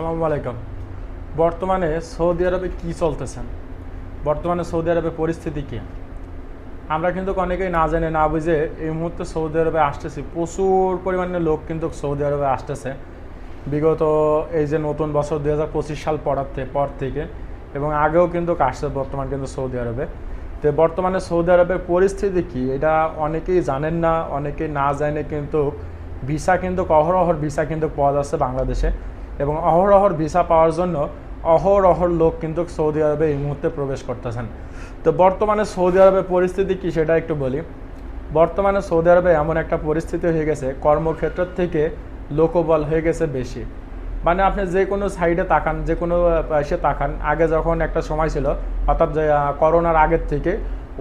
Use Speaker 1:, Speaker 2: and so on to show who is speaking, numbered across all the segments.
Speaker 1: সালামু আলাইকুম। বর্তমানে সৌদি আরবে কি চলতেছেন বর্তমানে সৌদি আরবে পরিস্থিতি কী? আমরা কিন্তু অনেকেই না জেনে, না বুঝে এই মুহূর্তে সৌদি আরবে আসতেছি। প্রচুর পরিমাণে লোক কিন্তু সৌদি আরবে আসতেছে। বিগত এই যে নতুন বছর দুই হাজার পঁচিশ সাল পড়াতে, পর থেকে এবং আগেও কিন্তু আসছে, বর্তমান কিন্তু সৌদি আরবে। তো বর্তমানে সৌদি আরবের পরিস্থিতি কি? এটা অনেকেই জানেন না, অনেকেই না জানে কিন্তু ভিসা কিন্তু অহরহর ভিসা কিন্তু পাওয়া যাচ্ছে বাংলাদেশে। এবং অহরহর ভিসা পাওয়ার জন্য অহরহর লোক কিন্তু সৌদি আরবে এই মুহূর্তে প্রবেশ করতেছেন। তো বর্তমানে সৌদি আরবের পরিস্থিতি কি সেটা একটু বলি। বর্তমানে সৌদি আরবে এমন একটা পরিস্থিতি হয়ে গেছে, কর্মক্ষেত্র থেকে লোকবল হয়ে গেছে বেশি। মানে আপনি যে কোনো সাইডে তাকান, যে কোনো এসে তাকান। আগে যখন একটা সময় ছিল, অর্থাৎ করোনার আগের থেকে,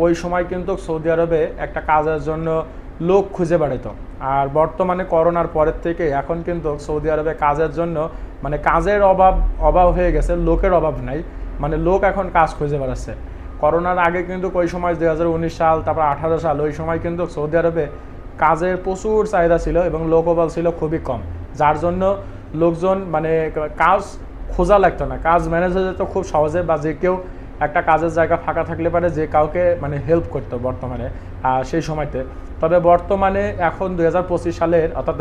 Speaker 1: ওই সময় কিন্তু সৌদি আরবে একটা কাজের জন্য লোক খুঁজে বেড়াতো আর বর্তমানে করোনার পরের থেকে এখন কিন্তু সৌদি আরবে কাজের জন্য মানে কাজের অভাব অভাব হয়ে গেছে, লোকের অভাব নাই মানে লোক এখন কাজ খুঁজে বেড়াচ্ছে। করোনার আগে কিন্তু ওই সময় দুই সাল, তারপর আঠারো সাল, ওই সময় কিন্তু সৌদি আরবে কাজের প্রচুর চাহিদা ছিল এবং লোকবল ছিল খুবই কম। যার জন্য লোকজন মানে কাজ খোঁজা লাগতো না, কাজ ম্যানেজ হয়ে যেত খুব সহজে বা যে কেউ একটা কাজের জায়গা ফাঁকা থাকলে পারে যে কাউকে মানে হেল্প করতো বর্তমানে সেই সময়তে। তবে বর্তমানে এখন দু হাজার পঁচিশ সালের, অর্থাৎ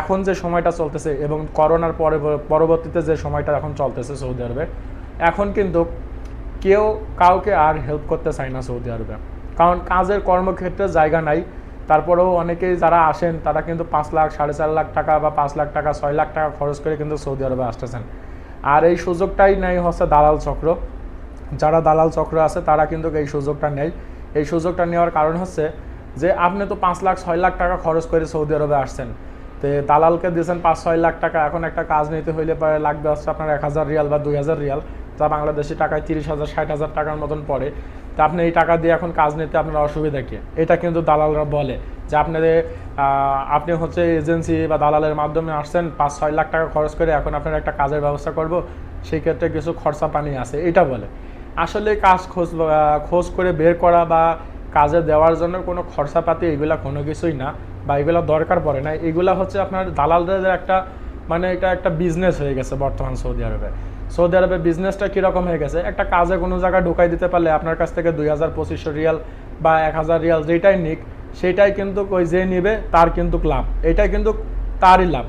Speaker 1: এখন যে সময়টা চলতেছে এবং করোনার পরে, পরবর্তীতে যে সময়টা এখন চলতেছে সৌদি আরবে, এখন কিন্তু কেউ কাউকে আর হেল্প করতে চায় না সৌদি আরবে। কারণ কাজের কর্মক্ষেত্রে জায়গা নাই, তারপরেও অনেকেই যারা আসেন, তারা কিন্তু পাঁচ লাখ, সাড়ে চার লাখ টাকা বা পাঁচ লাখ টাকা, ছয় লাখ টাকা খরচ করে কিন্তু সৌদি আরবে আসতেছেন। আর এই সুযোগটাই নেই হচ্ছে দালাল চক্র। যারা দালাল চক্র আছে, তারা কিন্তু এই সুযোগটা নেই এই সুযোগটা নেওয়ার কারণ হচ্ছে যে, আপনি তো পাঁচ লাখ, ছয় লাখ টাকা খরচ করে সৌদি আরবে আসছেন। তো দালালকে দিয়েছেন পাঁচ, ছয় লাখ টাকা, এখন একটা কাজ নিতে হইলে পরে লাগবে হচ্ছে আপনার এক হাজার রিয়াল বা দুই হাজার রিয়াল, যা বাংলাদেশি টাকায় তিরিশ হাজার, ষাট হাজার টাকার মতন পড়ে। তা আপনি এই টাকা দিয়ে এখন কাজ নিতে আপনার অসুবিধা কি? এটা কিন্তু দালালরা বলে। যে আপনাদের আপনি হচ্ছে এজেন্সি বা দালালের মাধ্যমে আসছেন, পাঁচ, ছয় লাখ টাকা খরচ করে এখন আপনার একটা কাজের ব্যবস্থা করব, সেই ক্ষেত্রে কিছু খরচা পানি আছে, এটা বলে। আসলে কাজ খোঁজ খোঁজ করে বের করা বা কাজে দেওয়ার জন্য কোনো খরচাপাতি এগুলা কোনো কিছুই না বা এগুলো দরকার পড়ে না। এগুলা হচ্ছে আপনার দালালদের একটা মানে এটা একটা বিজনেস হয়ে গেছে বর্তমান সৌদি আরবে। সৌদি আরবে বিজনেসটা কীরকম হয়ে গেছে? একটা কাজে কোনো জায়গায় ঢুকাই দিতে পারলে আপনার কাছ থেকে দুই হাজার পঁচিশশো রিয়াল বা এক হাজার রিয়াল যেটাই নিক, সেটাই কিন্তু ওই যে নিবে তার কিন্তু লাভ। এটাই কিন্তু তারই লাভ।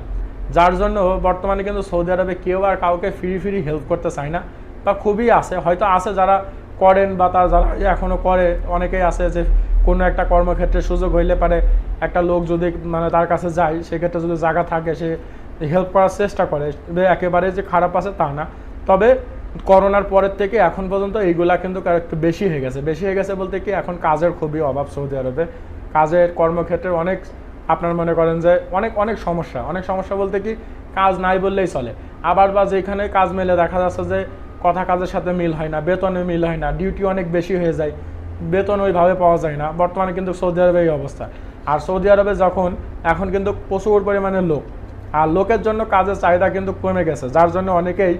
Speaker 1: যার জন্য বর্তমানে কিন্তু সৌদি আরবে কেউ আর কাউকে ফ্রি ফ্রি হেল্প করতে চায় না। বা খুবই আছে। হয়তো আছে যারা করেন বা তার যারা এখনও করে, অনেকেই আছে যে কোনো একটা কর্মক্ষেত্রে সুযোগ হইলে পারে একটা লোক যদি মানে তার কাছে যায়, সেক্ষেত্রে যদি জায়গা থাকে, সে হেল্প করার চেষ্টা করে। একেবারে যে খারাপ আছে তা না। তবে করোনার পরের থেকে এখন পর্যন্ত এইগুলা কিন্তু একটু বেশি হয়ে গেছে। বেশি হয়ে গেছে বলতে কি এখন কাজের খুবই অভাব সৌদি আরবে। কাজের কর্মক্ষেত্রে অনেক আপনার মনে করেন যে অনেক অনেক সমস্যা। অনেক সমস্যা বলতে কি কাজ নাই বললেই চলে। আবার বা যেখানে কাজ মেলে দেখা যাচ্ছে যে কথা কাজের সাথে মিল হয় না বেতনে মিল হয় না ডিউটি অনেক বেশি হয়ে যায়, বেতন ওইভাবে পাওয়া যায় না, বর্তমানে কিন্তু সৌদি আরবে এই অবস্থা। আর সৌদি আরবে যখন, এখন কিন্তু প্রচুর পরিমাণে লোক, আর লোকের জন্য কাজের চাহিদা কিন্তু কমে গেছে, যার জন্য অনেকেই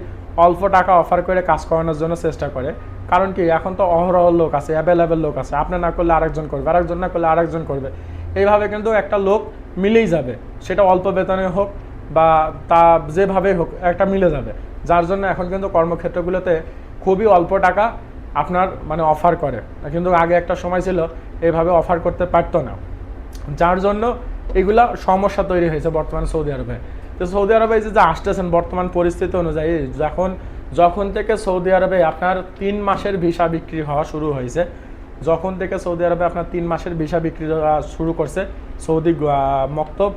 Speaker 1: অল্প টাকা অফার করে কাজ করানোর জন্য চেষ্টা করে। কারণ কি, এখন তো অহরহ লোক আছে অ্যাভেলেবেল লোক আছে, আপনি না করলে আরেকজন করবে, আরেকজন না করলে আরেকজন করবে। এইভাবে কিন্তু একটা লোক মিলেই যাবে, সেটা অল্প বেতনে হোক বা তা যেভাবে হোক, একটা মিলে যাবে। যার জন্য এখন কিন্তু কর্মক্ষেত্রগুলোতে খুবই অল্প টাকা আপনার মানে অফার করে। কিন্তু আগে একটা সময় ছিল, এভাবে অফার করতে পারতো না। যার জন্য এগুলা সমস্যা তৈরি হয়েছে বর্তমান সৌদি আরবে। তো সৌদি আরবে যে যে আসতেছেন বর্তমান পরিস্থিতি অনুযায়ী, যখন যখন থেকে সৌদি আরবে আপনার তিন মাসের ভিসা বিক্রি হওয়া শুরু হয়েছে, যখন থেকে সৌদি আরবে আপনার তিন মাসের ভিসা বিক্রি শুরু করছে সৌদি মক্তব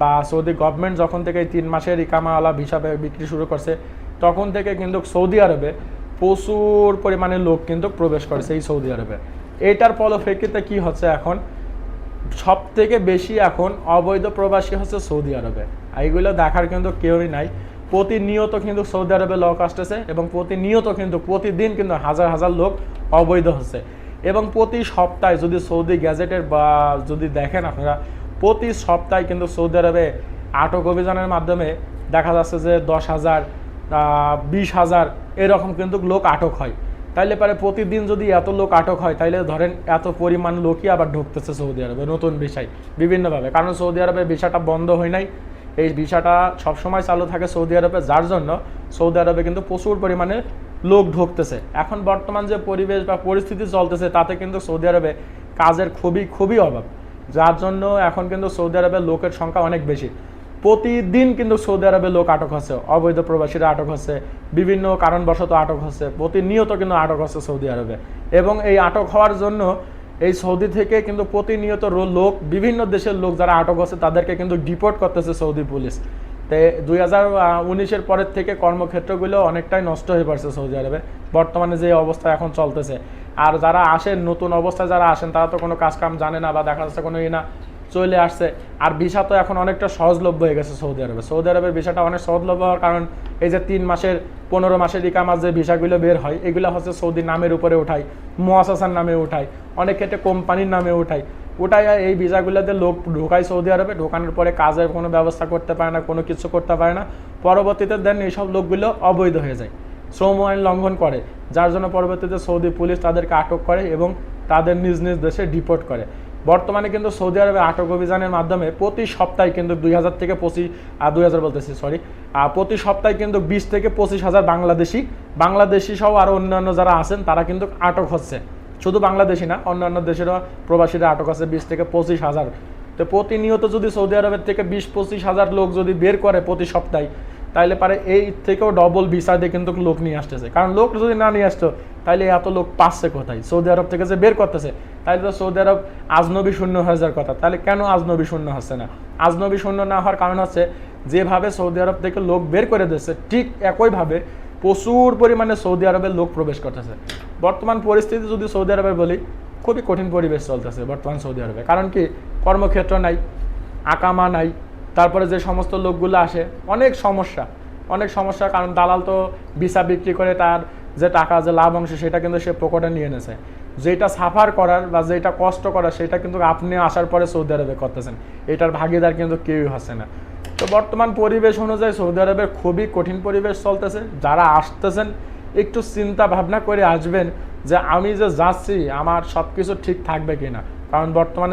Speaker 1: বা সৌদি গভর্নমেন্ট যখন থেকে এই তিন মাসের ইকামাওয়ালা হিসাবে বিক্রি শুরু করছে, তখন থেকে কিন্তু সৌদি আরবে প্রচুর পরিমাণে লোক কিন্তু প্রবেশ করছে এই সৌদি আরবে। এটার ফলপ্রেক্ষিতে কি হচ্ছে এখন? সব থেকে বেশি এখন অবৈধ প্রবাসী হচ্ছে সৌদি আরবে। আর এইগুলো দেখার কিন্তু কেউই নাই। প্রতিনিয়ত কিন্তু সৌদি আরবে লোক আসতেছে এবং প্রতিনিয়ত কিন্তু, প্রতিদিন কিন্তু হাজার হাজার লোক অবৈধ হচ্ছে। এবং প্রতি সপ্তাহে যদি সৌদি গ্যাজেটের বা যদি দেখেন আপনারা প্রতি সপ্তাহে কিন্তু সৌদি আরবে আটক অভিযানের মাধ্যমে দেখা যাচ্ছে যে দশ হাজার বিশ হাজার এরকম কিন্তু লোক আটক হয়। তাইলে পারে প্রতিদিন যদি এত লোক আটক হয়, তাইলে ধরেন এত পরিমাণ লোকই আবার ঢুকতেছে সৌদি আরবে নতুন বিষয় বিভিন্নভাবে। কারণ সৌদি আরবে ভিসাটা বন্ধ হয় নাই। এই ভিসাটা সবসময় চালু থাকে সৌদি আরবে, যার জন্য সৌদি আরবে কিন্তু প্রচুর পরিমাণে লোক ঢুকতেছে। এখন বর্তমান যে পরিবেশ বা পরিস্থিতি চলতেছে, তাতে কিন্তু সৌদি আরবে কাজের খুবই খুবই অভাব। যার জন্য এখন কিন্তু সৌদি আরবের লোকের সংখ্যা অনেক বেশি। প্রতিদিন কিন্তু সৌদি আরবে লোক আটক হচ্ছে, অবৈধ প্রবাসীরা আটক হচ্ছে, বিভিন্ন কারণবশত আটক হচ্ছে, প্রতিনিয়ত কিন্তু আটক হচ্ছে সৌদি আরবে। এবং এই আটক হওয়ার জন্য এই সৌদি থেকে কিন্তু প্রতিনিয়ত লোক বিভিন্ন দেশের লোক যারা আটক হচ্ছে তাদেরকে কিন্তু ডিপোর্ট করতেছে সৌদি পুলিশ। তো দুই হাজার উনিশের পরের থেকে কর্মক্ষেত্রগুলো অনেকটাই নষ্ট হয়ে পড়ছে সৌদি আরবে। বর্তমানে যে অবস্থা এখন চলতেছে। আর যারা আসেন, নতুন অবস্থায় যারা আসেন, তারা তো কোনো কাজকাম জানে না বা দেখা যাচ্ছে কোনো ই না, চলে আসছে। আর ভিসা তো এখন অনেকটা সহজলভ্য হয়ে গেছে সৌদি আরবে। সৌদি আরবের ভিসাটা অনেক সহজলভ্য হওয়ার কারণ এই যে তিন মাসের, পনেরো মাসের ইকামার যে ভিসাগুলো বের হয়, এগুলো হচ্ছে সৌদি নামের উপরে উঠায়, মোয়াসাসার নামে উঠায়, অনেক ক্ষেত্রে কোম্পানির নামে উঠায়। ওটাই এই ভিসাগুলোতে লোক ঢোকায় সৌদি আরবে, ঢোকানোর পরে কাজের কোনো ব্যবস্থা করতে পারে না, কোনো কিছু করতে পারে না। পরবর্তীতে দেন এইসব লোকগুলো অবৈধ হয়ে যায়, শ্রম আইন লঙ্ঘন করে, যার জন্য পরবর্তীতে সৌদি পুলিশ তাদেরকে আটক করে এবং তাদের নিজ নিজ দেশে ডিপোর্ট করে। বর্তমানে কিন্তু সৌদি আরবে আটক অভিযানের মাধ্যমে প্রতি সপ্তাহে কিন্তু দুই হাজার থেকে পঁচিশ দুই হাজার বলতেছি সরি প্রতি সপ্তাহে কিন্তু বিশ থেকে পঁচিশ হাজার বাংলাদেশি বাংলাদেশি সহ আরও অন্যান্য যারা আছেন তারা কিন্তু আটক হচ্ছে। শুধু বাংলাদেশি না, অন্যান্য দেশেরও প্রবাসীরা আটক আছে বিশ থেকে পঁচিশ হাজার। তো প্রতিনিয়ত যদি সৌদি আরবের থেকে বিশ পঁচিশ হাজার লোক যদি বের করে প্রতি সপ্তাহে, তাইলে পারে এই থেকেও ডবল ভিসা দিয়ে কিন্তু লোক নিয়ে আসতেছে। কারণ লোক যদি না নিয়ে আসতো তাহলে এত লোক পাচ্ছে কোথায়? সৌদি আরব থেকে যে বের করতেছে, তাইলে তো সৌদি আরব আজনবী শূন্য হয়ে যাওয়ার কথা। তাহলে কেন আজনবী শূন্য হচ্ছে না? আজনবী শূন্য না হওয়ার কারণ হচ্ছে, যেভাবে সৌদি আরব থেকে লোক বের করে দিচ্ছে ঠিক একইভাবে প্রচুর পরিমাণে সৌদি আরবের লোক প্রবেশ করতেছে। বর্তমান পরিস্থিতি যদি সৌদি আরবের বলি, খুবই কঠিন পরিবেশ চলতেছে বর্তমান সৌদি আরবে। কারণ কি? কর্মক্ষেত্র নাই, আকামা নাই, তারপরে যে সমস্ত লোকগুলো আসে, অনেক সমস্যা। অনেক সমস্যা কারণ দালাল তো ভিসা বিক্রি করে তার যে টাকা, যে লাভ অংশ, সেটা কিন্তু সে পকেটে নিয়ে এনেছে। যেটা সাফার করার বা যেটা কষ্ট করার, সেটা কিন্তু আপনি আসার পরে সৌদি আরবে করতেছেন। এটার ভাগিদার কিন্তু কেউই হচ্ছে না। তো বর্তমান পরিবেশ অনুযায়ী সৌদি আরবের খুবই কঠিন পরিবেশ চলতেছে। যারা আসতেছেন, একটু চিন্তা ভাবনা করে আসবেন যে আমি যে যাচ্ছি, আমার সব কিছু ঠিক থাকবে কিনা। কারণ বর্তমানে